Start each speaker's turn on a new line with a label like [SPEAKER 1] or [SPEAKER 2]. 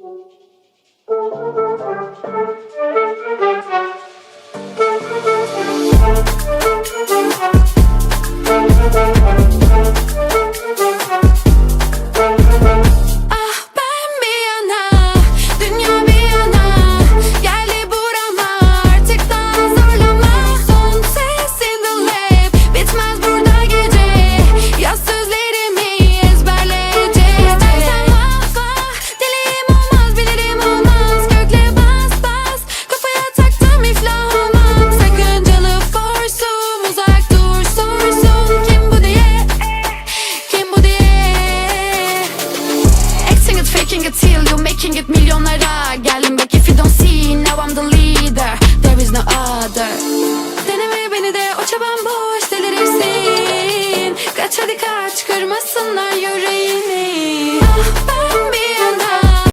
[SPEAKER 1] Música faking it till you making it milyonlara Geldim back if you don't see now I'm the leader. There is no other. Deneme beni de o çaban boş delirirsin. Kaç hadi kaç kırmasınlar yüreğini